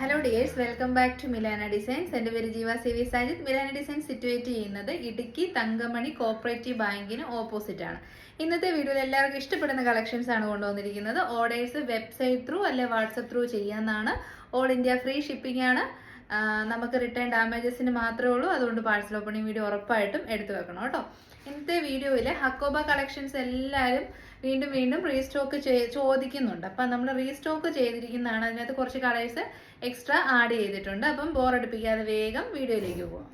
Hello dears welcome back to Milana designs എന്റെ പേര് Jeeva C V Sajith. Milana designs situate ചെയ്യുന്നത് Idukki Thankamani cooperative ബാങ്കിന് opposite ആണ്. ഇന്നത്തെ വീഡിയോയിൽ എല്ലാവർക്കും ഇഷ്ടപ്പെടുന്ന കളക്ഷൻസ് ആണ് കൊണ്ടുവന്നിരിക്കുന്നത്. ഓർഡേഴ്സ് വെബ്സൈറ്റ് ത്രൂ അല്ലെ വാട്സപ്പ് ത്രൂ ചെയ്യാമെന്നാണ് ഓൾ ഇന്ത്യ ഫ്രീ ഷിപ്പിംഗ് ആണ്. നമുക്ക് റിട്ടേൺ ഡാമേജസിന് മാത്രമേ ഉള്ളൂ. അതുകൊണ്ട് പാഴ്സൽ ഓപ്പണിംഗ് വീഡിയോ ഉറപ്പായിട്ടും എടുത്തു വെക്കണം കേട്ടോ. ഇന്നത്തെ വീഡിയോയിൽ ഹക്കോബ കളക്ഷൻസ് എല്ലാവരും വീണ്ടും വീണ്ടും റീസ്റ്റോക്ക് ചോദിക്കുന്നുണ്ട്. അപ്പം നമ്മൾ റീസ്റ്റോക്ക് ചെയ്തിരിക്കുന്നതാണ്. അതിനകത്ത് കുറച്ച് കളേഴ്സ് എക്സ്ട്രാ ആഡ് ചെയ്തിട്ടുണ്ട്. അപ്പം ബോറടിപ്പിക്കാതെ വേഗം വീഡിയോയിലേക്ക് പോകാം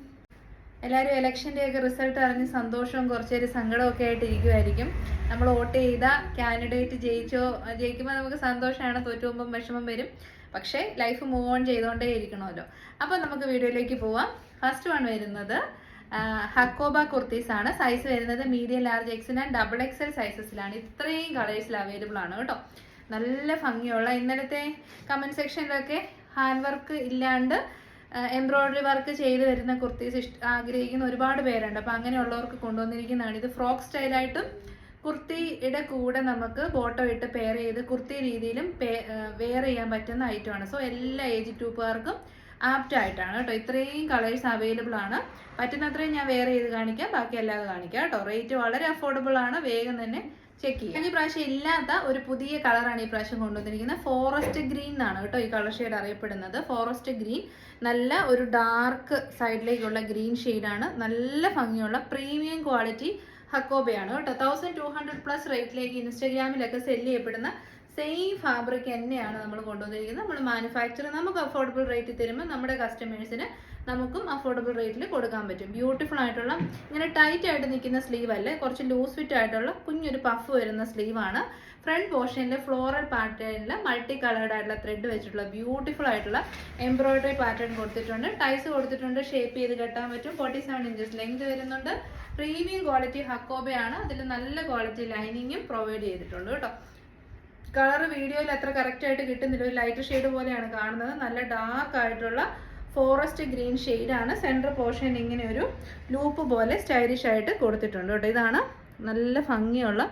എല്ലാവരും ഇലക്ഷന്റെ ഒക്കെ റിസൾട്ട് അറിഞ്ഞ് സന്തോഷവും കുറച്ചൊരു സങ്കടമൊക്കെ ആയിട്ട് ഇരിക്കുമായിരിക്കും നമ്മൾ വോട്ട് ചെയ്ത കാൻഡിഡേറ്റ് ജയിച്ചോ ജയിക്കുമ്പോൾ നമുക്ക് സന്തോഷമാണ് തോറ്റു പോകുമ്പം വിഷമം വരും. പക്ഷേ ലൈഫ് മൂവ് ഓൺ ചെയ്തുകൊണ്ടേ ഇരിക്കണമല്ലോ അപ്പം നമുക്ക് വീഡിയോയിലേക്ക് പോവാം. ഫസ്റ്റ് വൺ വരുന്നത് ഹക്കോബ കുർത്തീസ് ആണ്. സൈസ് വരുന്നത് medium large XL and double XL സൈസസിലാണ് ഇത്രയും കളേഴ്സിൽ അവൈലബിൾ ആണ് കേട്ടോ. നല്ല ഭംഗിയുള്ള ഇന്നലത്തെ കമന്റ് സെക്ഷനിലൊക്കെ ഹാൻഡ് വർക്ക് ഇല്ലാണ്ട് എംബ്രോയിഡറി വർക്ക് ചെയ്ത് വരുന്ന കുർത്തീസ് ഇഷ്ട ആഗ്രഹിക്കുന്ന ഒരുപാട് പേരുണ്ട്. അപ്പോൾ അങ്ങനെയുള്ളവർക്ക് കൊണ്ടുവന്നിരിക്കുന്നതാണ്. ഇത് ഫ്രോക്ക് സ്റ്റൈലായിട്ടും കുർത്തിയുടെ കൂടെ നമുക്ക് ബോട്ടോ ഇട്ട് പെയർ ചെയ്ത് കുർത്തി രീതിയിലും വെയർ ചെയ്യാൻ പറ്റുന്ന ഐറ്റമാണ് സോ എല്ലാ ഏജ് ഗ്രൂപ്പുകാർക്കും ആപ്റ്റ് ആയിട്ടാണ് കേട്ടോ. ഇത്രയും കളേഴ്സ് അവൈലബിൾ ആണ്. പറ്റുന്നത്രയും ഞാൻ വേറെ ചെയ്ത് കാണിക്കാം? ബാക്കി അല്ലാതെ കാണിക്കാം കേട്ടോ. റേറ്റ് വളരെ അഫോർഡബിൾ ആണ്. വേഗം തന്നെ ചെക്ക് ചെയ്യാം. ഈ പ്രാവശ്യം ഇല്ലാത്ത ഒരു പുതിയ കളറാണ് ഈ പ്രാവശ്യം കൊണ്ടുവന്നിരിക്കുന്നത്. ഫോറസ്റ്റ് ഗ്രീൻ എന്നാണ് കേട്ടോ ഈ കളർ ഷെയ്ഡ് അറിയപ്പെടുന്നത്. ഫോറസ്റ്റ് ഗ്രീൻ നല്ല ഒരു ഡാർക്ക് സൈഡിലേക്കുള്ള ഗ്രീൻ ഷെയ്ഡാണ് നല്ല ഭംഗിയുള്ള പ്രീമിയം ക്വാളിറ്റി ഹക്കോബയാണ് കേട്ടോ. തൗസൻഡ് ടു ഹൺഡ്രഡ് പ്ലസ് റേറ്റിലേക്ക് ഇൻസ്റ്റഗ്രാമിലൊക്കെ സെൽ ചെയ്യപ്പെടുന്ന സെയിം ഫാബ്രിക് തന്നെയാണ് നമ്മൾ കൊണ്ടുവന്നിരിക്കുന്നത്. നമ്മൾ മാനുഫാക്ചർ നമുക്ക് അഫോർഡബിൾ റേറ്റിൽ തരുമ്പോൾ നമ്മുടെ കസ്റ്റമേഴ്സിന് നമുക്കും അഫോർഡബിൾ റേറ്റിൽ കൊടുക്കാൻ പറ്റും. ബ്യൂട്ടിഫുൾ ആയിട്ടുള്ള ഇങ്ങനെ ടൈറ്റ് ആയിട്ട് നിൽക്കുന്ന സ്ലീവ് അല്ലേ? കുറച്ച് ലൂസ് ഫിറ്റ് ആയിട്ടുള്ള കുഞ്ഞൊരു പഫ് വരുന്ന സ്ലീവാണ് ഫ്രണ്ട് പോർഷനിൽ ഫ്ലോറൽ പാറ്റേണിൽ മൾട്ടി കളേർഡ് ആയിട്ടുള്ള ത്രെഡ് വെച്ചിട്ടുള്ള ബ്യൂട്ടിഫുൾ ആയിട്ടുള്ള എംബ്രോയിഡറി പാറ്റേൺ കൊടുത്തിട്ടുണ്ട്. ടൈസ് കൊടുത്തിട്ടുണ്ട്. ഷേപ്പ് ചെയ്ത് കെട്ടാൻ പറ്റും. ഫോർട്ടി സെവൻ ഇഞ്ചസ് ലെങ്ത് വരുന്നുണ്ട് പ്രീമിയം ക്വാളിറ്റി ഹക്കോബയാണ് അതിൽ നല്ല ക്വാളിറ്റി ലൈനിങ്ങും പ്രൊവൈഡ് ചെയ്തിട്ടുണ്ട് കേട്ടോ. കളർ വീഡിയോയിൽ അത്ര കറക്റ്റ് ആയിട്ട് കിട്ടുന്നില്ല. ഒരു ലൈറ്റ് ഷെയ്ഡ് പോലെയാണ് കാണുന്നത്. നല്ല ഡാർക്ക് ആയിട്ടുള്ള ഫോറസ്റ്റ് ഗ്രീൻ ആണ്. സെന്റർ പോർഷൻ ഇങ്ങനെ ഒരു ലൂപ്പ് പോലെ സ്റ്റൈലിഷ് ആയിട്ട് കൊടുത്തിട്ടുണ്ട് കേട്ടോ. ഇതാണ് നല്ല ഭംഗിയുള്ള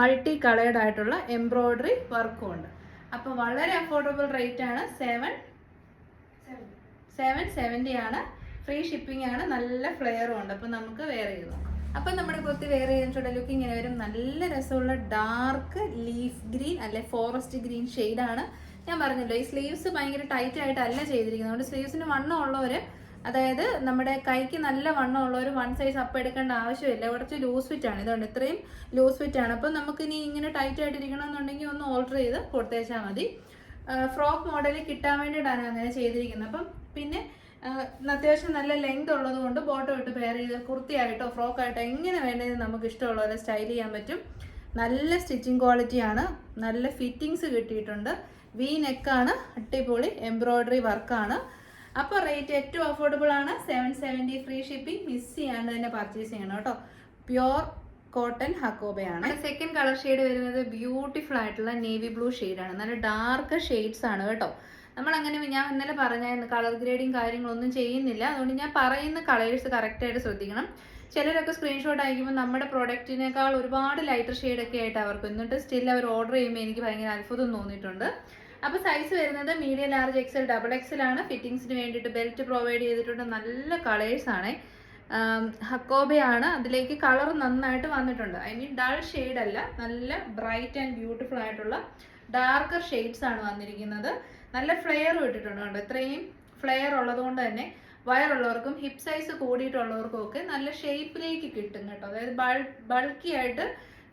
മൾട്ടി കളേർഡ് ആയിട്ടുള്ള എംബ്രോയ്ഡറി വർക്കും ഉണ്ട്. അപ്പോൾ വളരെ അഫോർഡബിൾ റേറ്റ് ആണ്. സെവൻ സെവൻ സെവന്റി ആണ്. ഫ്രീ ഷിപ്പിംഗ് ആണ്. നല്ല ഫ്ലെയറും ഉണ്ട്. അപ്പോൾ നമുക്ക് വേറെ ചെയ്ത് നോക്കാം. അപ്പം നമ്മുടെ കുർത്തി വേറെ ചെയ്തിട്ടുള്ള ലുക്ക് ഇങ്ങനെ വരും? നല്ല രസമുള്ള ഡാർക്ക് ലീഫ് ഗ്രീൻ അല്ലെ ഫോറസ്റ്റ് ഗ്രീൻ ആണ്. ഞാൻ പറഞ്ഞല്ലോ ഈ സ്ലീവ്സ് ഭയങ്കര ടൈറ്റ് ആയിട്ടല്ല ചെയ്തിരിക്കുന്നത്. അതുകൊണ്ട് സ്ലീവ്സിന് വണ്ണം ഉള്ളവർ അതായത് നമ്മുടെ കൈക്ക് നല്ല വണ്ണം ഉള്ളവർ വൺ സൈസ് അപ്പ് എടുക്കേണ്ട ആവശ്യമില്ല. കുറച്ച് ലൂസ് ഫിറ്റ് ആണ്. ഇതുകൊണ്ട് ഇത്രയും ലൂസ് ഫിറ്റ് ആണ്. അപ്പം നമുക്ക് ഇനി ഇങ്ങനെ ടൈറ്റ് ആയിട്ട് ഇരിക്കണമെന്നുണ്ടെങ്കിൽ ഒന്ന് ഓൾട്ടർ ചെയ്ത് കൊടുത്തേച്ചാൽ മതി. ഫ്രോക്ക് മോഡൽ കിട്ടാൻ വേണ്ടിയിട്ടാണ് അങ്ങനെ ചെയ്തിരിക്കുന്നത്. അപ്പം പിന്നെ അത്യാവശ്യം നല്ല ലെങ്ത് ഉള്ളത് കൊണ്ട് ബോട്ടം ഇട്ട് പെയർ ചെയ്ത് കുർത്തിയായിട്ടോ ഫ്രോക്കായിട്ടോ എങ്ങനെ വേണമെങ്കിലും നമുക്ക് ഇഷ്ടമുള്ള പോലെ സ്റ്റൈൽ ചെയ്യാൻ പറ്റും. നല്ല സ്റ്റിച്ചിങ് ക്വാളിറ്റിയാണ് നല്ല ഫിറ്റിങ്സ് കിട്ടിയിട്ടുണ്ട്. വി നെക്കാണ് അടിപൊളി എംബ്രോയ്ഡറി വർക്കാണ് അപ്പോൾ റേറ്റ് ഏറ്റവും അഫോർഡബിൾ ആണ്. Seven seventy free shipping miss ചെയ്യാണ്ട് തന്നെ പർച്ചേസ് ചെയ്യണം കേട്ടോ. പ്യുവർ കോട്ടൺ ഹക്കോബയാണ് സെക്കൻഡ് കളർ ഷെയ്ഡ് വരുന്നത് ബ്യൂട്ടിഫുൾ ആയിട്ടുള്ള നേവി ബ്ലൂ ഷെയ്ഡാണ് നല്ല ഡാർക്ക് ഷെയ്ഡ്സ് ആണ് കേട്ടോ. നമ്മൾ അങ്ങനെ ഞാൻ ഇന്നലെ പറഞ്ഞായിരുന്നു കളർ ഗ്രേഡിങ് കാര്യങ്ങളൊന്നും ചെയ്യുന്നില്ല. അതുകൊണ്ട് ഞാൻ പറയുന്ന കളേഴ്സ് കറക്റ്റായിട്ട് ശ്രദ്ധിക്കണം. ചിലരൊക്കെ സ്ക്രീൻഷോട്ട് അയക്കുമ്പോൾ നമ്മുടെ പ്രോഡക്റ്റിനേക്കാൾ ഒരുപാട് ലൈറ്റർ ഷെയ്ഡൊക്കെ ആയിട്ട് അവർക്ക് എന്നിട്ട് സ്റ്റിൽ അവർ ഓർഡർ ചെയ്യുമ്പോൾ എനിക്ക് ഭയങ്കര അത്ഭുതം തോന്നിയിട്ടുണ്ട്. അപ്പോൾ സൈസ് വരുന്നത് medium large XL double XL ആണ്. ഫിറ്റിങ്സിന് വേണ്ടിയിട്ട് ബെൽറ്റ് പ്രൊവൈഡ് ചെയ്തിട്ടുണ്ട്. നല്ല കളേഴ്സ് ആണ്. ഹക്കോബയാണ്. അതിലേക്ക് കളർ നന്നായിട്ട് വന്നിട്ടുണ്ട്. ഐ മീൻ ഡൾ ഷെയ്ഡ് അല്ല. നല്ല ബ്രൈറ്റ് ആൻഡ് ബ്യൂട്ടിഫുൾ ആയിട്ടുള്ള ഡാർക്കർ ഷെയ്ഡ്സ് ആണ് വന്നിരിക്കുന്നത്. നല്ല ഫ്ലെയർ ഇട്ടിട്ടുണ്ട് കണ്ടോ? ഇത്രയും ഫ്ലെയർ ഉള്ളതുകൊണ്ട് തന്നെ വയറുള്ളവർക്കും ഹിപ് സൈസ് കൂടിയിട്ടുള്ളവർക്കും ഒക്കെ നല്ല ഷേപ്പിലേക്ക് കിട്ടും കേട്ടോ. അതായത് ബൾ ബൾക്കി ആയിട്ട്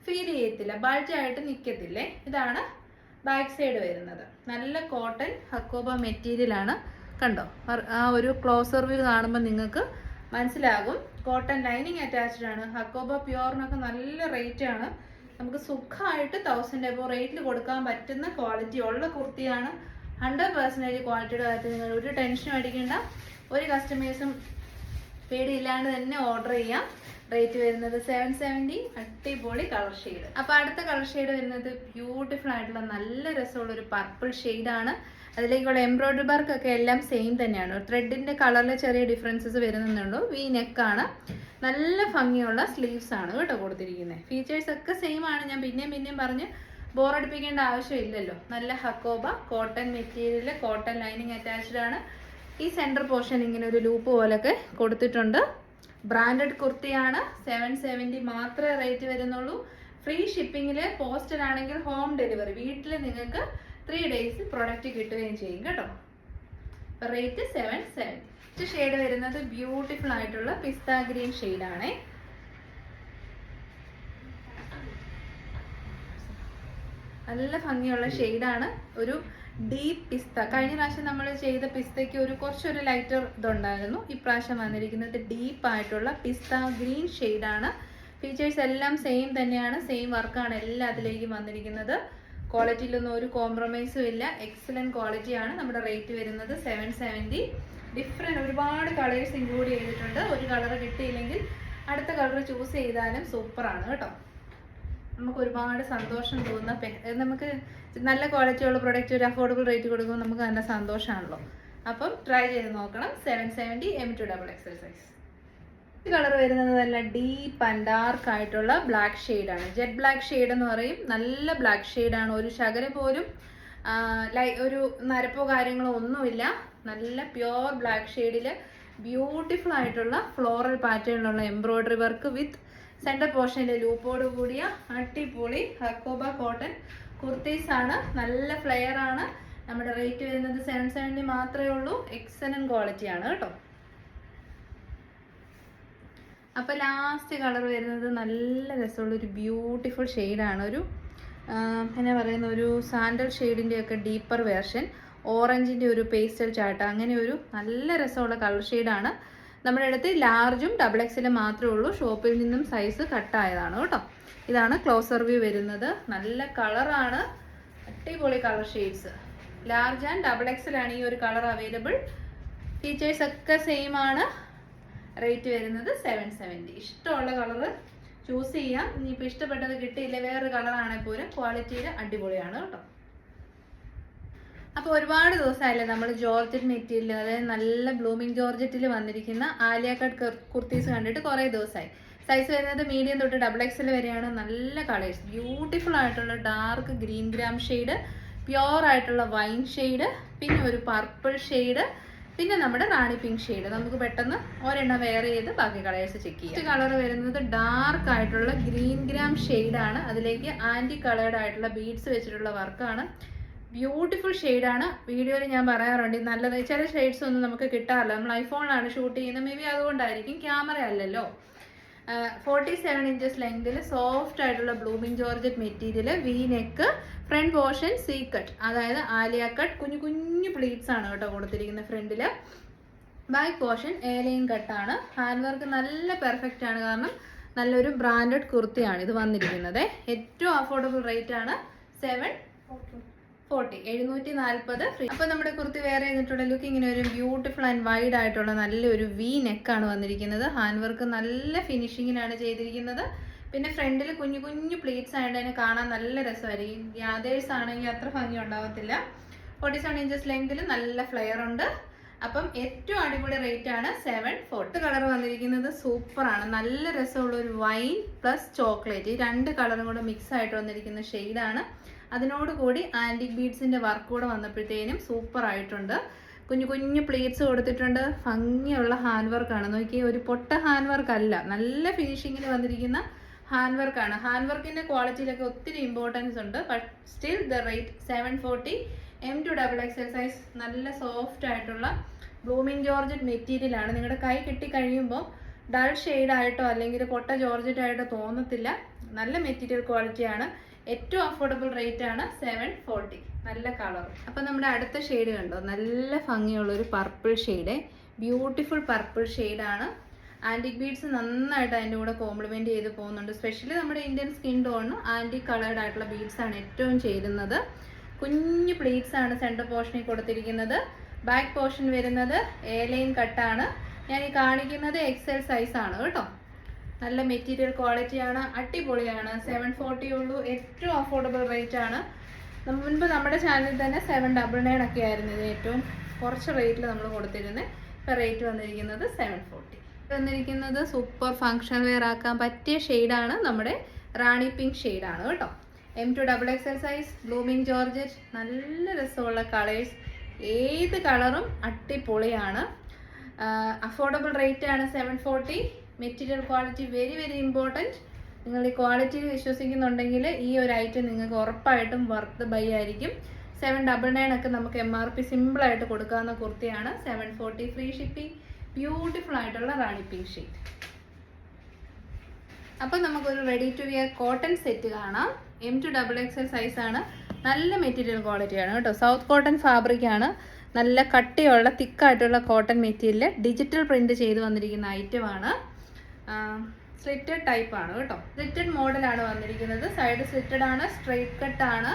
ഫീൽ ചെയ്യത്തില്ല ബൾജ് ആയിട്ട് നിൽക്കത്തില്ലേ ഇതാണ് ബാക്ക് സൈഡ് വരുന്നത്. നല്ല കോട്ടൺ ഹക്കോബ മെറ്റീരിയൽ ആണ്. കണ്ടോ? ആ ഒരു ക്ലോസർ വ്യൂ കാണുമ്പോൾ നിങ്ങൾക്ക് മനസ്സിലാകും. കോട്ടൺ ലൈനിങ് അറ്റാച്ച്ഡ് ആണ്. ഹക്കോബ പ്യൂറിനൊക്കെ നല്ല റേറ്റ് ആണ്. നമുക്ക് സുഖമായിട്ട് തൗസൻഡ് എബോ റേറ്റിൽ കൊടുക്കാൻ പറ്റുന്ന ക്വാളിറ്റി ഉള്ള കുർത്തിയാണ് ഹൺഡ്രഡ് പെർസെന്റേജ് ക്വാളിറ്റിയുടെ കാര്യത്തിൽ നിങ്ങൾ ഒരു ടെൻഷനും അടിക്കേണ്ട. ഒരു കസ്റ്റമേഴ്സും പേടിയില്ലാണ്ട് തന്നെ ഓർഡർ ചെയ്യാം. റേറ്റ് വരുന്നത് സെവൻ സെവന്റി അടിപൊളി കളർ ഷെയ്ഡ് അപ്പോൾ അടുത്ത കളർ ഷെയ്ഡ് വരുന്നത് ബ്യൂട്ടിഫുൾ ആയിട്ടുള്ള നല്ല രസമുള്ള ഒരു പർപ്പിൾ ആണ്. അതിലേക്കുള്ള എംബ്രോയിഡറി വർക്ക് ഒക്കെ എല്ലാം സെയിം തന്നെയാണ്. ത്രെഡിന്റെ കളറിൽ ചെറിയ ഡിഫറൻസസ് വരുന്നുള്ളൂ വി നെക്കാണ് നല്ല ഭംഗിയുള്ള സ്ലീവ്സ് ആണ് കേട്ടോ കൊടുത്തിരിക്കുന്നത് ഫീച്ചേഴ്സ് ഒക്കെ സെയിം ആണ്. ഞാൻ പിന്നെയും പിന്നെയും പറഞ്ഞ് ബോറടിപ്പിക്കേണ്ട ആവശ്യമില്ലല്ലോ. നല്ല Hakoba cotton material cotton lining attached ആണ്. ഈ സെന്റർ പോർഷൻ ഇങ്ങനെ ഒരു ലൂപ്പ് പോലൊക്കെ കൊടുത്തിട്ടുണ്ട്. ബ്രാൻഡഡ് കുർത്തിയാണ് സെവൻ സെവന്റി മാത്രമേ റേറ്റ് വരുന്നുള്ളൂ. ഫ്രീ ഷിപ്പിങ്ങിൽ പോസ്റ്റൽ ആണെങ്കിൽ ഹോം ഡെലിവറി വീട്ടിൽ നിങ്ങൾക്ക് ത്രീ ഡേയ്സ് പ്രൊഡക്റ്റ് കിട്ടുകയും ചെയ്യും കേട്ടോ. റേറ്റ് സെവൻ സെവൻ ഷെയ്ഡ് വരുന്നത് ബ്യൂട്ടിഫുൾ ആയിട്ടുള്ള പിസ്ത ഗ്രീൻ ഷെയ്ഡാണേ നല്ല ഭംഗിയുള്ള ഷെയ്ഡാണ് ഒരു ഡീപ്പ് പിസ്ത. കഴിഞ്ഞ പ്രാവശ്യം നമ്മൾ ചെയ്ത പിസ്തയ്ക്ക് ഒരു കുറച്ചൊരു ലൈറ്റർ ഇതുണ്ടായിരുന്നു. ഇപ്രാവശ്യം വന്നിരിക്കുന്നത് ഡീപ്പ് ആയിട്ടുള്ള പിസ്ത ഗ്രീൻ ഷെയ്ഡാണ് ഫീച്ചേഴ്സ് എല്ലാം സെയിം തന്നെയാണ്. സെയിം വർക്കാണ് എല്ലാത്തിലേക്കും വന്നിരിക്കുന്നത്. ക്വാളിറ്റിയിലൊന്നും ഒരു കോംപ്രമൈസും ഇല്ല. എക്സലന്റ് ക്വാളിറ്റിയാണ് നമ്മുടെ റേറ്റ് വരുന്നത് സെവൻ സെവന്റി ഡിഫറെന്റ് ഒരുപാട് കളേഴ്സ് ഇൻക്ലൂഡ് ചെയ്തിട്ടുണ്ട്. ഒരു കളർ കിട്ടിയില്ലെങ്കിൽ അടുത്ത കളർ ചൂസ് ചെയ്താലും സൂപ്പറാണ് കേട്ടോ. നമുക്ക് ഒരുപാട് സന്തോഷം തോന്നുന്ന നമുക്ക് നല്ല ക്വാളിറ്റിയുള്ള പ്രൊഡക്റ്റ് ഒരു അഫോർഡബിൾ റേറ്റ് കൊടുക്കുമ്പോൾ നമുക്ക് നല്ല സന്തോഷമാണല്ലോ. അപ്പം ട്രൈ ചെയ്ത് നോക്കണം. Seven seventy M to double XL size ഈ കളർ വരുന്നത് നല്ല ഡീപ്പ് ആൻഡ് ഡാർക്ക് ആയിട്ടുള്ള ബ്ലാക്ക് ഷെയ്ഡാണ് ജെറ്റ് ബ്ലാക്ക് ഷെയ്ഡ് എന്ന് പറയും. നല്ല ബ്ലാക്ക് ഷെയ്ഡാണ് ഒരു ശകലം പോലും ലൈ ഒരു നരപ്പോ കാര്യങ്ങളോ ഒന്നുമില്ല. നല്ല പ്യുവർ ബ്ലാക്ക് ഷെയ്ഡിൽ ബ്യൂട്ടിഫുൾ ആയിട്ടുള്ള ഫ്ലോറൽ പാറ്റേണിലുള്ള എംബ്രോയ്ഡറി വർക്ക് വിത്ത് സെന്റർ പോർഷനിലെ ലൂപ്പോട് കൂടിയ അടിപൊളി ഹക്കോബ കോട്ടൺ കുർത്തീസ് ആണ്. നല്ല ഫ്ലെയർ ആണ്. നമ്മുടെ റേറ്റ് വരുന്നത് സെവൻ സെവന്റി മാത്രമേ ഉള്ളൂ. എക്സലന്റ് ക്വാളിറ്റിയാണ് കേട്ടോ. അപ്പോൾ ലാസ്റ്റ് കളർ വരുന്നത് നല്ല രസമുള്ള ഒരു ബ്യൂട്ടിഫുൾ ഷെയ്ഡാണ് ഒരു എന്നാ പറയുന്ന ഒരു സാൻഡൽ ഷെയ്ഡിന്റെയൊക്കെ ഡീപ്പർ വേർഷൻ ഓറഞ്ചിന്റെ ഒരു പേസ്റ്റൽ ചാട്ട അങ്ങനെ ഒരു നല്ല രസമുള്ള കളർ ഷെയ്ഡാണ് നമ്മുടെ അടുത്ത് ലാർജും ഡബിൾ എക്സിലും മാത്രമേ ഉള്ളൂ. ഷോപ്പിൽ നിന്നും സൈസ് കട്ടായതാണ് കേട്ടോ. ഇതാണ് ക്ലോസർ വ്യൂ വരുന്നത്. നല്ല കളറാണ് അടിപൊളി colour shades large and double എക്സിലാണ് ഈ ഒരു കളർ അവൈലബിൾ ഫീച്ചേഴ്സ് ഒക്കെ സെയിം ആണ്. റേറ്റ് വരുന്നത് സെവൻ സെവന്റി ഇഷ്ടമുള്ള കളറ് ചൂസ് ചെയ്യാം. ഇനിയിപ്പോൾ ഇഷ്ടപ്പെട്ടത് കിട്ടിയില്ല വേറൊരു കളറാണെങ്കിൽ പോലും ക്വാളിറ്റിയിൽ അടിപൊളിയാണ് കേട്ടോ. അപ്പോൾ ഒരുപാട് ദിവസമായില്ലേ നമ്മൾ ജോർജറ്റ് മെറ്റീരിയൽ അതായത് നല്ല ബ്ലൂമിംഗ് ജോർജറ്റിൽ വന്നിരിക്കുന്ന ആലിയ കട്ട് കുർത്തീസ് കണ്ടിട്ട് കുറേ ദിവസമായി. സൈസ് വരുന്നത് മീഡിയം തൊട്ട് ഡബിൾ എക്സൽ വരെയാണ്. നല്ല കളേഴ്സ് ബ്യൂട്ടിഫുൾ ആയിട്ടുള്ള dark green gram shade pure ആയിട്ടുള്ള വൈൻ ഷെയ്ഡ് പിന്നെ ഒരു പർപ്പിൾ ഷെയ്ഡ് പിന്നെ നമ്മുടെ റാണി പിങ്ക് ഷെയ്ഡ് നമുക്ക് പെട്ടെന്ന് ഒരെണ്ണം വെയർ ചെയ്ത് ബാക്കി കളേഴ്സ് ചെക്ക് ചെയ്യാം. കളർ വരുന്നത് ഡാർക്ക് ആയിട്ടുള്ള ഗ്രീൻ ഗ്രാം ആണ്. അതിലേക്ക് ആന്റി കളേർഡ് ആയിട്ടുള്ള ബീഡ്സ് വെച്ചിട്ടുള്ള വർക്കാണ് ബ്യൂട്ടിഫുൾ ഷെയ്ഡാണ് വീഡിയോയിൽ ഞാൻ പറയാറുണ്ട് നല്ലത്. ചില ഷെയ്ഡ്സ് ഒന്നും നമുക്ക് കിട്ടാറില്ല. നമ്മൾ ഐഫോണിലാണ് ഷൂട്ട് ചെയ്യുന്നത്. മേ ബി അതുകൊണ്ടായിരിക്കും. ക്യാമറ അല്ലല്ലോ. ഫോർട്ടി സെവൻ ഇഞ്ചസ് ലെങ്തിൽ സോഫ്റ്റ് ആയിട്ടുള്ള blooming georgette material V neck front portion C cut അതായത് ആലിയ കട്ട് കുഞ്ഞു കുഞ്ഞു പ്ലീറ്റ്സ് ആണ് കേട്ടോ കൊടുത്തിരിക്കുന്നത് ഫ്രണ്ടിൽ ബാക്ക് പോർഷൻ ഏലയും കട്ടാണ് ഹാൻഡ് വർക്ക് നല്ല പെർഫെക്റ്റ് ആണ്. കാരണം നല്ലൊരു ബ്രാൻഡഡ് കുർത്തിയാണ് ഇത് വന്നിരിക്കുന്നത്. ഏറ്റവും അഫോർഡബിൾ റേറ്റ് ആണ് സെവൻ ഫോർട്ടി എഴുന്നൂറ്റി നാൽപ്പത് അപ്പോൾ നമ്മുടെ കുർത്തി വേറെ ചെയ്തിട്ടുള്ള ലുക്ക് ഇങ്ങനെ ഒരു ബ്യൂട്ടിഫുൾ ആൻഡ് വൈഡ് ആയിട്ടുള്ള നല്ലൊരു വി നെക്കാണ് വന്നിരിക്കുന്നത്. ഹാൻഡ് വർക്ക് നല്ല ഫിനിഷിങ്ങിനാണ് ചെയ്തിരിക്കുന്നത്. പിന്നെ ഫ്രണ്ടിൽ കുഞ്ഞു കുഞ്ഞു പ്ലീറ്റ്സ് ആയതുകൊണ്ട് കാണാൻ നല്ല രസമായിരിക്കും. ഗ്യാദേഴ്സ് ആണെങ്കിൽ അത്ര ഭംഗി ഉണ്ടാവത്തില്ല. ഫോർട്ടി സെവൻ ഇഞ്ചസ് ലെങ്തിൽ നല്ല ഫ്ലെയർ ഉണ്ട്. അപ്പം ഏറ്റവും അടിപൊളി റേറ്റ് ആണ് സെവൻ ഫോർട്ട് കളർ വന്നിരിക്കുന്നത് സൂപ്പറാണ് നല്ല രസമുള്ള ഒരു വൈൻ പ്ലസ് ചോക്ലേറ്റ് ഈ രണ്ട് കളറും കൂടെ മിക്സ് ആയിട്ട് വന്നിരിക്കുന്ന ഷെയ്ഡാണ് അതിനോട് കൂടി ആന്റിക് ബീഡ്സിന്റെ വർക്ക് കൂടെ വന്നപ്പോഴത്തേനും സൂപ്പർ ആയിട്ടുണ്ട്. കുഞ്ഞു കുഞ്ഞു പ്ലേറ്റ്സ് കൊടുത്തിട്ടുണ്ട്. ഭംഗിയുള്ള ഹാൻഡ് വർക്കാണ് നോക്കിയേ ഒരു പൊട്ട ഹാൻഡ് വർക്ക് അല്ല. നല്ല ഫിനിഷിങ്ങിൽ വന്നിരിക്കുന്ന ഹാൻഡ് വർക്കാണ് ഹാൻഡ് വർക്കിന്റെ ക്വാളിറ്റിയിലൊക്കെ ഒത്തിരി ഇമ്പോർട്ടൻസ് ഉണ്ട്. But still the rate seven forty M to double XL size നല്ല സോഫ്റ്റ് ആയിട്ടുള്ള ബ്ലൂമിങ് ജോർജറ്റ് മെറ്റീരിയലാണ് നിങ്ങളുടെ കൈ കിട്ടി കഴിയുമ്പോൾ ഡൾ ഷെയ്ഡായിട്ടോ അല്ലെങ്കിൽ പൊട്ട ജോർജറ്റ് ആയിട്ടോ തോന്നത്തില്ല. നല്ല മെറ്റീരിയൽ ക്വാളിറ്റിയാണ് ഏറ്റവും അഫോർഡബിൾ റേറ്റ് ആണ് സെവൻ ഫോർട്ടി നല്ല കളർ അപ്പം നമ്മുടെ അടുത്ത ഷെയ്ഡ് കണ്ടോ? നല്ല ഭംഗിയുള്ള ഒരു പർപ്പിൾ ഷെയ്ഡ് ബ്യൂട്ടിഫുൾ പർപ്പിൾ ഷെയ്ഡാണ് ആന്റിക് ബീഡ്സ് നന്നായിട്ട് അതിന്റെ കൂടെ കോംപ്ലിമെന്റ് ചെയ്ത് പോകുന്നുണ്ട്. സ്പെഷ്യലി നമ്മുടെ ഇന്ത്യൻ സ്കിൻ ടോണിന് ആന്റി കളേർഡ് ആയിട്ടുള്ള ബീഡ്സ് ആണ് ഏറ്റവും ചേരുന്നത്. കുഞ്ഞു പ്ലീറ്റ്സ് ആണ് സെന്റർ പോർഷനിൽ കൊടുത്തിരിക്കുന്നത്. ബാക്ക് പോർഷൻ വരുന്നത് എ ലൈൻ കട്ടാണ് ഞാൻ ഈ കാണിക്കുന്നത് എക്സൽ സൈസ് ആണ് കേട്ടോ. നല്ല മെറ്റീരിയൽ ക്വാളിറ്റിയാണ് അടിപൊളിയാണ്. സെവൻ ഫോർട്ടി ഉള്ളൂ. ഏറ്റവും അഫോർഡബിൾ റേറ്റ് ആണ്. മുൻപ് നമ്മുടെ ചാനലിൽ തന്നെ സെവൻ ഡബിൾ നയൻ ഒക്കെ ആയിരുന്നു ഇത് ഏറ്റവും കുറച്ച് റേറ്റിൽ നമ്മൾ കൊടുത്തിരുന്നത് ഇപ്പോൾ റേറ്റ് വന്നിരിക്കുന്നത് സെവൻ ഫോർട്ടി വന്നിരിക്കുന്നത് സൂപ്പർ ഫങ്ഷൻ വെയർ ആക്കാൻ പറ്റിയ ഷെയ്ഡാണ് നമ്മുടെ റാണി പിങ്ക് ഷെയ്ഡാണ് കേട്ടോ. M to double XL size blooming georgette നല്ല രസമുള്ള കളേഴ്സ് ഏത് കളറും അടിപൊളിയാണ്. അഫോർഡബിൾ റേറ്റ് ആണ് seven forty material quality very very important. നിങ്ങൾ ഈ ക്വാളിറ്റി വിശ്വസിക്കുന്നുണ്ടെങ്കിൽ ഈ ഒരു ഐറ്റം നിങ്ങൾക്ക് ഉറപ്പായിട്ടും വർത്ത് ബൈ ആയിരിക്കും. സെവൻ ഡബിൾ നയൻ ഒക്കെ നമുക്ക് എം ആർ പി സിമ്പിളായിട്ട് കൊടുക്കാവുന്ന കുർത്തിയാണ്. Seven forty free shipping beautiful ആയിട്ടുള്ള റാണി പിങ്ക് ഷീറ്റ് അപ്പം നമുക്കൊരു ready to wear cotton set കാണാം. M to double X L സൈസാണ് നല്ല മെറ്റീരിയൽ ക്വാളിറ്റിയാണ് കേട്ടോ. സൗത്ത് കോട്ടൺ ഫാബ്രിക് ആണ്. നല്ല കട്ടിയുള്ള തിക്കായിട്ടുള്ള കോട്ടൺ മെറ്റീരിയൽ ഡിജിറ്റൽ പ്രിന്റ് ചെയ്ത് വന്നിരിക്കുന്ന ഐറ്റമാണ് സ്ലിറ്റഡ് ടൈപ്പ് ആണ് കേട്ടോ. സ്ലിറ്റഡ് മോഡലാണ് വന്നിരിക്കുന്നത്. സൈഡ് സ്ലിറ്റഡ് ആണ് സ്ട്രെയിറ്റ് കട്ട് ആണ്.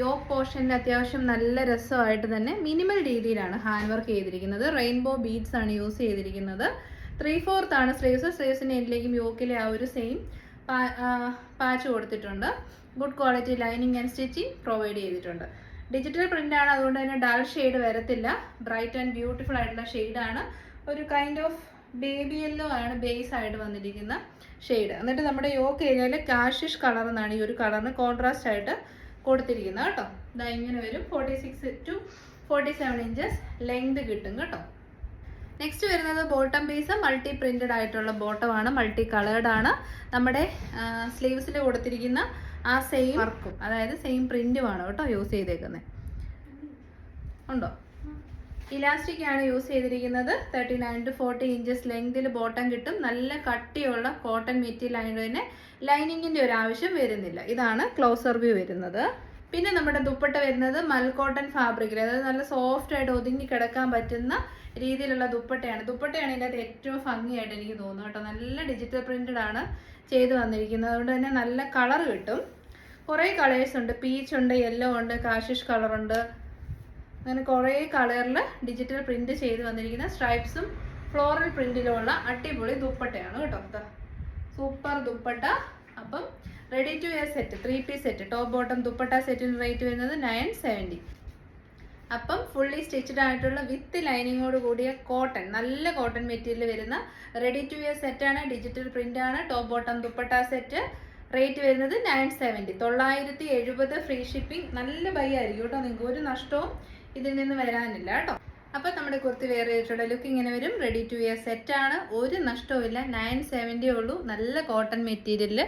യോക്ക് പോർഷനിൽ അത്യാവശ്യം നല്ല രസമായിട്ട് തന്നെ മിനിമൽ രീതിയിലാണ് ഹാൻഡ് വർക്ക് ചെയ്തിരിക്കുന്നത്. റെയിൻബോ ബീഡ്സ് ആണ് യൂസ് ചെയ്തിരിക്കുന്നത്. ത്രീ ഫോർത്ത് ആണ് സ്ലീവ്സ് സ്ലീവ്സിന്റെ എൻഡിലേക്കും യോക്കിലെ ആ ഒരു സെയിം പാച്ച് കൊടുത്തിട്ടുണ്ട്. Good quality lining and stitching provide ചെയ്തിട്ടുണ്ട്. ഡിജിറ്റൽ പ്രിന്റ് ആണ് അതുകൊണ്ട് തന്നെ ഡൾ ഷെയ്ഡ് വരത്തില്ല. ബ്രൈറ്റ് ആൻഡ് ബ്യൂട്ടിഫുൾ ആയിട്ടുള്ള ഷെയ്ഡാണ് ഒരു കൈൻഡ് ഓഫ് ബേബി യെല്ലോ ആണ് ബേസ് ആയിട്ട് വന്നിരിക്കുന്ന ഷെയ്ഡ് എന്നിട്ട് നമ്മുടെ യോക്ക് ഏരിയയിൽ കാഷിഷ് കളർ എന്നാണ് ഈ ഒരു കളറിന് കോൺട്രാസ്റ്റ് ആയിട്ട് കൊടുത്തിരിക്കുന്നത് കേട്ടോ. ഇതാ ഇങ്ങനെ വരും. Forty six to forty seven inches length കിട്ടും കേട്ടോ. നെക്സ്റ്റ് വരുന്നത് ബോട്ടം പീസ് മൾട്ടി പ്രിന്റഡ് ആയിട്ടുള്ള ബോട്ടമാണ് മൾട്ടി കളേർഡ് ആണ്. നമ്മുടെ സ്ലീവ്സിൽ കൊടുത്തിരിക്കുന്ന ആ സെയിം വർക്കും. അതായത് സെയിം പ്രിന്റുമാണ് കേട്ടോ യൂസ് ചെയ്തേക്കുന്നത് ഉണ്ടോ? ഇലാസ്റ്റിക് ആണ് യൂസ് ചെയ്തിരിക്കുന്നത്. Thirty nine to forty inches ലെങ്തിൽ bottom കിട്ടും. നല്ല കട്ടിയുള്ള കോട്ടൺ മെറ്റീരിയൽ ആയതുകൊണ്ട് തന്നെ ലൈനിങ്ങിന്റെ ഒരു ആവശ്യം വരുന്നില്ല. ഇതാണ് ക്ലോസർ വ്യൂ വരുന്നത്. പിന്നെ നമ്മുടെ ദുപ്പട്ട വരുന്നത് മൽക്കോട്ടൺ കോട്ടൺ ഫാബ്രിക്കിൽ അതായത് നല്ല സോഫ്റ്റ് ആയിട്ട് ഒതുങ്ങി കിടക്കാൻ പറ്റുന്ന രീതിയിലുള്ള ദുപ്പട്ടയാണ്. ദുപ്പട്ടയാണ് ഇതിന്റെ ഏറ്റവും ഭംഗിയായിട്ട് എനിക്ക് തോന്നുന്നു കേട്ടോ. നല്ല ഡിജിറ്റൽ പ്രിന്റഡ് ആണ് ചെയ്തു വന്നിരിക്കുന്നത്. അതുകൊണ്ട് തന്നെ നല്ല കളർ കിട്ടും. കുറേ കളേഴ്സ് ഉണ്ട്. പീച്ച് ഉണ്ട് യെല്ലോ ഉണ്ട് കാഷിഷ് കളറുണ്ട് അങ്ങനെ കുറേ കളറിൽ ഡിജിറ്റൽ പ്രിന്റ് ചെയ്ത് വന്നിരിക്കുന്ന സ്ട്രൈപ്സും ഫ്ലോറൽ പ്രിന്റിലുമുള്ള അടിപൊളി ദുപ്പട്ടയാണ് കേട്ടോ സൂപ്പർ ദുപ്പട്ട. അപ്പം ready to wear set three piece set top bottom dupatta സെറ്റിന് റേറ്റ് വരുന്നത് നയൻ സെവന്റി അപ്പം ഫുള്ളി സ്റ്റിച്ചഡ് ആയിട്ടുള്ള വിത്ത് ലൈനിങ്ങോട് കൂടിയ കോട്ടൺ നല്ല കോട്ടൺ മെറ്റീരിയൽ വരുന്ന റെഡി ടു വെയർ സെറ്റാണ് ഡിജിറ്റൽ പ്രിന്റ് ആണ് top bottom dupatta set rate വരുന്നത് നയൻ സെവന്റി തൊള്ളായിരത്തി എഴുപത് ഫ്രീ ഷിപ്പിംഗ് നല്ല ബൈ ആയിരിക്കും കേട്ടോ നിങ്ങൾക്ക്. ഒരു നഷ്ടവും ഇതിൽ നിന്ന് വരാനില്ല കേട്ടോ. അപ്പൊ നമ്മുടെ കുർത്തി വെയർ ചെയ്തിട്ടുള്ള ലുക്ക് ഇങ്ങനെ വരും. റെഡി ടു വിയർ സെറ്റ് ആണ്. ഒരു നഷ്ടവുമില്ല നയൻ സെവന്റി ഉള്ളൂ. നല്ല കോട്ടൺ മെറ്റീരിയലിൽ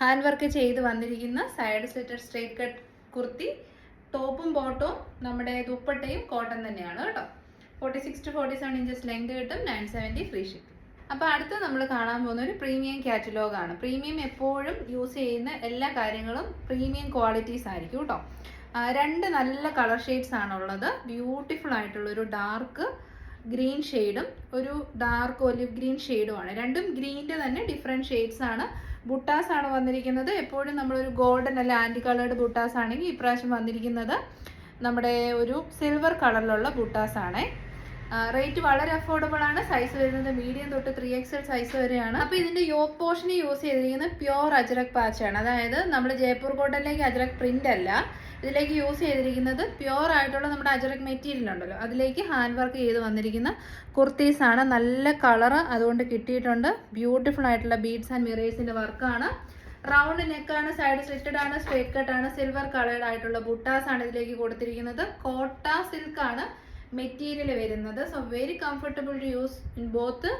ഹാൻഡ് വർക്ക് ചെയ്ത് വന്നിരിക്കുന്ന side slitted straight cut kurti. ടോപ്പും ബോട്ടവും നമ്മുടെ ദുപ്പട്ടയും കോട്ടൺ തന്നെയാണ് കേട്ടോ. Forty six to forty seven inches length കിട്ടും. നയൻ സെവന്റി ഫ്രീ ഷിപ്പ് അപ്പോൾ അടുത്ത് നമ്മൾ കാണാൻ പോകുന്ന ഒരു പ്രീമിയം കാറ്റലോഗാണ് പ്രീമിയം എപ്പോഴും യൂസ് ചെയ്യുന്ന എല്ലാ കാര്യങ്ങളും പ്രീമിയം ക്വാളിറ്റീസ് ആയിരിക്കും കേട്ടോ. രണ്ട് നല്ല കളർ ഷെയ്ഡ്സ് ആണുള്ളത്. ബ്യൂട്ടിഫുൾ ആയിട്ടുള്ള ഒരു ഡാർക്ക് ഗ്രീൻ ഷെയ്ഡും ഒരു ഡാർക്ക് ഒലിവ് ഗ്രീൻ ഷെയ്ഡുമാണ് രണ്ടും ഗ്രീനിന്റെ തന്നെ ഡിഫറെന്റ് ഷെയ്ഡ്സ് ആണ്. ബുട്ടാസ് ആണ് വന്നിരിക്കുന്നത്. എപ്പോഴും നമ്മളൊരു ഗോൾഡൻ അല്ല ആന്റി കളേർഡ് ബുട്ടാസ് ആണെങ്കിൽ ഇപ്രാവശ്യം വന്നിരിക്കുന്നത് നമ്മുടെ ഒരു സിൽവർ കളറിലുള്ള ബുട്ടാസ് ആണേ. റേറ്റ് വളരെ അഫോർഡബിൾ ആണ്. സൈസ് വരുന്നത് മീഡിയം തൊട്ട് ത്രീ എക്സൽ സൈസ് വരെയാണ്. അപ്പോൾ ഇതിന്റെ യോക്ക് പോർഷന് യൂസ് ചെയ്തിരിക്കുന്നത് പ്യുവർ അജ്രക് പാച്ചാണ് അതായത് നമ്മൾ ജയ്പൂർ കോട്ടനിലേക്ക് അജ്രക് പ്രിന്റ് അല്ല. ഇതിലേക്ക് യൂസ് ചെയ്തിരിക്കുന്നത് പ്യുർ ആയിട്ടുള്ള നമ്മുടെ അജറക് മെറ്റീരിയൽ ഉണ്ടല്ലോ. അതിലേക്ക് ഹാൻഡ് വർക്ക് ചെയ്ത് വന്നിരിക്കുന്ന കുർത്തീസാണ് നല്ല കളർ അതുകൊണ്ട് കിട്ടിയിട്ടുണ്ട്. ബ്യൂട്ടിഫുൾ ആയിട്ടുള്ള ബീഡ്സ് ആൻഡ് മിറേഴ്സിന്റെ വർക്കാണ് റൗണ്ട് നെക്കാണ് സൈഡ് സ്ലിറ്റഡ് ആണ് സ്ട്രേറ്റ് ആണ് സിൽവർ കളേർഡ് ആയിട്ടുള്ള ബുട്ടാസ് ആണ് ഇതിലേക്ക് കൊടുത്തിരിക്കുന്നത്. കോട്ട സിൽക്ക് ആണ് മെറ്റീരിയൽ വരുന്നത്. So very comfortable to use in both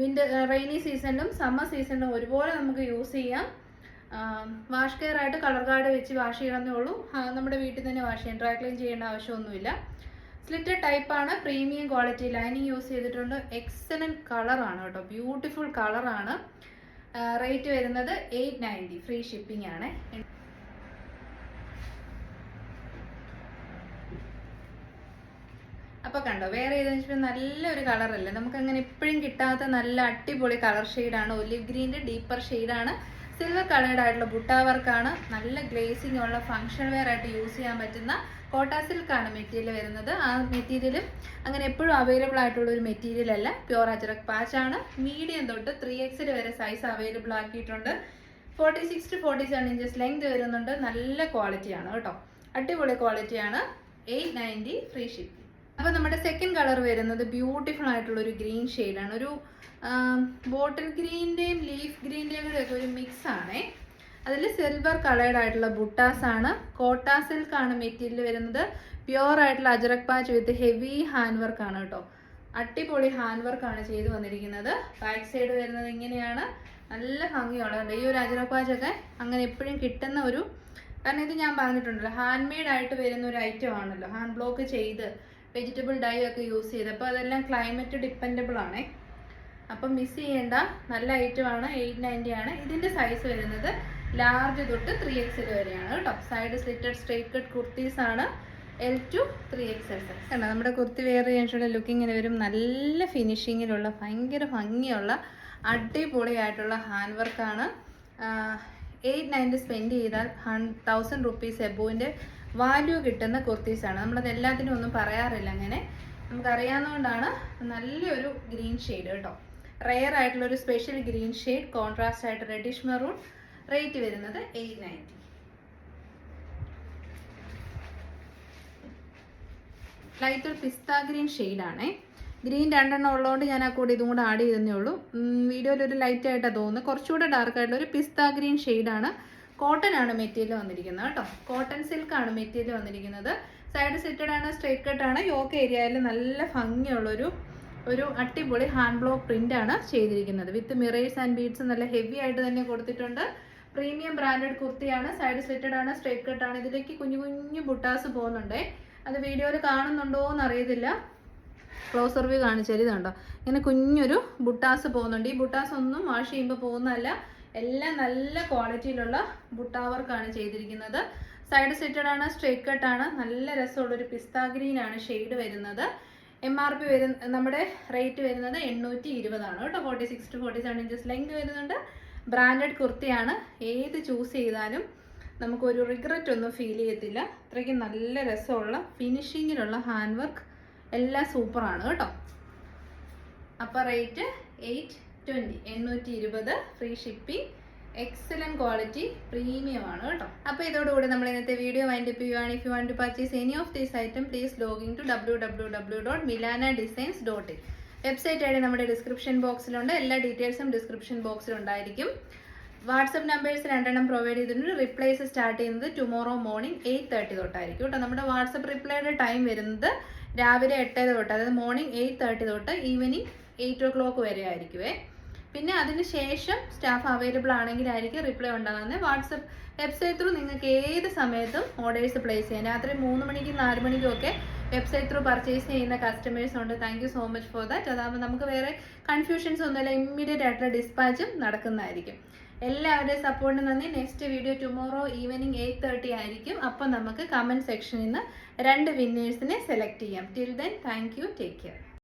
winter rainy സീസണിലും സമ്മർ സീസണിലും ഒരുപോലെ നമുക്ക് യൂസ് ചെയ്യാം. വാഷ് കെയർ ആയിട്ട് കളർ കാർഡ് വെച്ച് വാഷ് ചെയ്യണമെന്നേ ഉള്ളൂ. നമ്മുടെ വീട്ടിൽ തന്നെ വാഷ് ചെയ്യാം. ഡ്രൈ ക്ലീൻ ചെയ്യേണ്ട ആവശ്യമൊന്നുമില്ല. സ്ലിറ്റഡ് ടൈപ്പാണ് പ്രീമിയം ക്വാളിറ്റി ലൈനിങ് യൂസ് ചെയ്തിട്ടുണ്ട്. എക്സലന്റ് കളറാണ് കേട്ടോ. ബ്യൂട്ടിഫുൾ കളറാണ് റേറ്റ് വരുന്നത് എയ്റ്റ് നയന്റി. ഫ്രീ ഷിപ്പിംഗ് ആണ്. അപ്പോൾ കണ്ടോ വേറെ ഏതെന്ന് വെച്ചാൽ നല്ലൊരു കളറല്ലേ. നമുക്ക് അങ്ങനെ എപ്പോഴും കിട്ടാത്ത നല്ല അടിപൊളി കളർ ഷെയ്ഡാണ് ഒലിവ് ഗ്രീന്റെ ഡീപ്പർ ഷെയ്ഡാണ് സിൽവർ കളേർഡ് ആയിട്ടുള്ള ബുട്ടാ വർക്കാണ് നല്ല ഗ്ലേസിംഗ് ഉള്ള ഫങ്ഷൻ വെയർ ആയിട്ട് യൂസ് ചെയ്യാൻ പറ്റുന്ന കോട്ട സിൽക്കാണ് മെറ്റീരിയൽ വരുന്നത്. ആ മെറ്റീരിയൽ അങ്ങനെ എപ്പോഴും അവൈലബിൾ ആയിട്ടുള്ള ഒരു മെറ്റീരിയൽ അല്ല. പ്യോർ അജറക് പാച്ച് ആണ്. മീഡിയം തൊട്ട് ത്രീ എക്സിൽ വരെ സൈസ് അവൈലബിൾ ആക്കിയിട്ടുണ്ട്. Forty six to forty seven inches length വരുന്നുണ്ട്. നല്ല ക്വാളിറ്റിയാണ് കേട്ടോ. അടിപൊളി ക്വാളിറ്റിയാണ് എയ്റ്റ് നയന്റി ഫ്രീ ഷിപ്പ് അപ്പോൾ നമ്മുടെ സെക്കൻഡ് കളർ വരുന്നത് ബ്യൂട്ടിഫുൾ ആയിട്ടുള്ള ഒരു ഗ്രീൻ ഷെയ്ഡാണ് ഒരു ബോട്ടിൽ ഗ്രീന്റെയും ലീഫ് ഗ്രീന്റെയും കൂടെ ഒരു മിക്സ് ആണേ. അതിൽ സിൽവർ കളേർഡ് ആയിട്ടുള്ള ബുട്ടാസ് ആണ് കോട്ടാ സിൽക്ക് ആണ് മെറ്റീരിയൽ വരുന്നത്. പ്യുവർ ആയിട്ടുള്ള Ajrak patch with heavy hand work ആണ് കേട്ടോ. അടിപൊളി ഹാൻഡ് വർക്ക് ആണ് ചെയ്തു വന്നിരിക്കുന്നത്. ബാക്ക് സൈഡ് വരുന്നത് ഇങ്ങനെയാണ്. നല്ല ഭംഗിയുള്ളത് ഈ ഒരു അജറക് പാച്ച് ഒക്കെ അങ്ങനെ എപ്പോഴും കിട്ടുന്ന ഒരു കാരണം ഇത് ഞാൻ പറഞ്ഞിട്ടുണ്ടല്ലോ ഹാൻഡ് മെയ്ഡ് ആയിട്ട് വരുന്ന ഒരു ഐറ്റം ആണല്ലോ. ഹാൻഡ് ബ്ലോക്ക് ചെയ്ത് വെജിറ്റബിൾ ഡൈ ഒക്കെ യൂസ് ചെയ്ത്. അപ്പോൾ അതെല്ലാം ക്ലൈമറ്റ് ഡിപ്പെൻഡബിൾ ആണേ. അപ്പം മിസ് ചെയ്യേണ്ട നല്ല ഐറ്റം ആണ് എയ്റ്റ് നയന്റി ആണ്. ഇതിന്റെ സൈസ് വരുന്നത് ലാർജ് തൊട്ട് ത്രീ എൽ വരെയാണ് കേട്ടോ. Side slitted straight cut kurtis ആണ്. L to three XL size കണ്ടോ നമ്മുടെ കുർത്തി വെയർ ചെയ്യാനുള്ള ഇങ്ങനെ വരും. നല്ല ഫിനിഷിങ്ങിലുള്ള ഭയങ്കര ഭംഗിയുള്ള അടിപൊളിയായിട്ടുള്ള ഹാൻഡ് വർക്കാണ് എയ്റ്റ് നയന്റി സ്പെൻഡ് ചെയ്താൽ ഹൺ തൗസൻഡ് റുപ്പീസ് എബോവിന്റെ വാല്യൂ കിട്ടുന്ന കുർത്തീസാണ് നമ്മളത് എല്ലാത്തിനും ഒന്നും പറയാറില്ല അങ്ങനെ. നമുക്കറിയാവുന്നതുകൊണ്ടാണ് നല്ലൊരു ഗ്രീൻ ഷെയ്ഡ് കേട്ടോ. റെയർ ആയിട്ടുള്ള ഒരു സ്പെഷ്യൽ ഗ്രീൻ ഷെയ്ഡ് കോൺട്രാസ്റ്റ് ആയിട്ട് റെഡിഷ് മെറൂൺ റേറ്റ് വരുന്നത് എയ്റ്റ് നയന്റി ലൈറ്റ് ഒരു പിസ്ത ഗ്രീൻ ഷെയ്ഡാണേ ഗ്രീൻ രണ്ടെണ്ണം ഉള്ളതുകൊണ്ട് ഞാൻ ആ കൂടെ ഇതും കൂടെ ആഡ് ചെയ്തേ ഉള്ളൂ. വീഡിയോയിൽ ഒരു ലൈറ്റ് ആയിട്ടാണ് തോന്നുന്നത് കുറച്ചുകൂടെ ഡാർക്ക് ആയിട്ടുള്ള ഒരു പിസ്ത ഗ്രീൻ ഷെയ്ഡാണ് കോട്ടൺ ആണ് മെറ്റീരിയൽ വന്നിരിക്കുന്നത് കേട്ടോ. കോട്ടൺ സിൽക്ക് ആണ് മെറ്റീരിയൽ വന്നിരിക്കുന്നത്. സൈഡ് സെറ്റഡ് ആണ് സ്ട്രേറ്റ് കട്ട് ആണ്. യോക്ക് ഏരിയയിൽ നല്ല ഭംഗിയുള്ളൊരു ഒരു അടിപൊളി ഹാൻഡ് ബ്ലോക്ക് പ്രിന്റ് ആണ് ചെയ്തിരിക്കുന്നത്. വിത്ത് മിറേഴ്സ് ആൻഡ് ബീഡ്സ് നല്ല ഹെവി ആയിട്ട് തന്നെ കൊടുത്തിട്ടുണ്ട്. പ്രീമിയം ബ്രാൻഡഡ് കുർത്തിയാണ് സൈഡ് സ്ലിറ്റഡ് ആണ് സ്ട്രേറ്റ് കട്ട് ആണ്. ഇതിലേക്ക് കുഞ്ഞു കുഞ്ഞു ബുട്ടാസ് പോകുന്നുണ്ട്. അത് വീഡിയോയിൽ കാണുന്നുണ്ടോ എന്ന് അറിയത്തില്ല ക്ലോസർ വ്യൂ കാണിച്ചാൽ ഇതുണ്ടോ ഇങ്ങനെ കുഞ്ഞൊരു ബുട്ടാസ് പോകുന്നുണ്ട്. ഈ ബുട്ടാസ് ഒന്നും വാഷ് ചെയ്യുമ്പോൾ പോകുന്നതല്ല. എല്ലാം നല്ല ക്വാളിറ്റിയിലുള്ള ബുട്ടാ വർക്കാണ് ചെയ്തിരിക്കുന്നത്. സൈഡ് സ്ലിറ്റഡ് ആണ് സ്ട്രേറ്റ് കട്ട് ആണ്. നല്ല രസമുള്ളൊരു പിസ്ത ഗ്രീൻ ആണ് ഷെയ്ഡ് വരുന്നത്. എം ആർ പി വരുന്ന നമ്മുടെ റേറ്റ് വരുന്നത് എണ്ണൂറ്റി ഇരുപതാണ് കേട്ടോ forty six to forty seven inches length വരുന്നുണ്ട്. ബ്രാൻഡഡ് കുർത്തിയാണ്. ഏത് ചൂസ് ചെയ്താലും നമുക്കൊരു റിഗ്രറ്റ് ഒന്നും ഫീൽ ചെയ്യത്തില്ല. അത്രയ്ക്ക് നല്ല രസമുള്ള ഫിനിഷിങ്ങിലുള്ള ഹാൻഡ് വർക്ക് എല്ലാം സൂപ്പറാണ് കേട്ടോ. അപ്പോൾ റേറ്റ് എയ്റ്റ് ട്വന്റി എണ്ണൂറ്റി ഇരുപത് free shipping excellent quality premium ആണ് കേട്ടോ. അപ്പോൾ ഇതോടുകൂടി നമ്മൾ ഇന്നത്തെ വീഡിയോ വൈൻഡ് അപ്പ് ചെയ്യുവാണ്. If you want to purchase any of these item please login to W W W dot Milana designs dot in website ID നമ്മുടെ ഡിസ്ക്രിപ്ഷൻ ബോക്സിലുണ്ട് എല്ലാ ഡീറ്റെയിൽസും ഡിസ്ക്രിപ്ഷൻ ബോക്സിലുണ്ടായിരിക്കും വാട്സപ്പ് നമ്പേഴ്സ് രണ്ടെണ്ണം പ്രൊവൈഡ് ചെയ്തിട്ടുണ്ട്. റിപ്ലൈസ് സ്റ്റാർട്ട് ചെയ്യുന്നത് tomorrow morning eight thirty തൊട്ടായിരിക്കും കേട്ടോ. നമ്മുടെ വാട്സപ്പ് റിപ്ലൈയുടെ ടൈം വരുന്നത് രാവിലെ എട്ടര തൊട്ട് അതായത് മോർണിംഗ് എയ്റ്റ് തേർട്ടി തൊട്ട് ഈവനിങ് എയ്റ്റ് ഒ ക്ലോക്ക് വരെ ആയിരിക്കുമേ പിന്നെ അതിന് ശേഷം സ്റ്റാഫ് അവൈലബിൾ ആണെങ്കിലായിരിക്കും റിപ്ലൈ ഉണ്ടാകുന്നത്. വാട്സപ്പ് വെബ്സൈറ്റ് ത്രൂ നിങ്ങൾക്ക് ഏത് സമയത്തും ഓർഡേഴ്സ് പ്ലേസ് ചെയ്യാം. രാത്രി മൂന്ന് മണിക്കും നാല് മണിക്കും ഒക്കെ വെബ്സൈറ്റ് ത്രൂ പർച്ചേസ് ചെയ്യുന്ന കസ്റ്റമേഴ്സ് ഉണ്ട്. Thank you so much for that അതാകുമ്പോൾ നമുക്ക് വേറെ കൺഫ്യൂഷൻസ് ഒന്നുമില്ല. ഇമ്മീഡിയറ്റ് ആയിട്ടുള്ള ഡിസ്പാച്ചും നടക്കുന്നതായിരിക്കും. എല്ലാവരുടെയും സപ്പോർട്ടിന് നന്ദി. Next video tomorrow evening eight thirty ആയിരിക്കും. അപ്പോൾ നമുക്ക് കമന്റ് സെക്ഷനിൽ നിന്ന് രണ്ട് വിന്നേഴ്സിനെ സെലക്ട് ചെയ്യാം. Till then thank you take care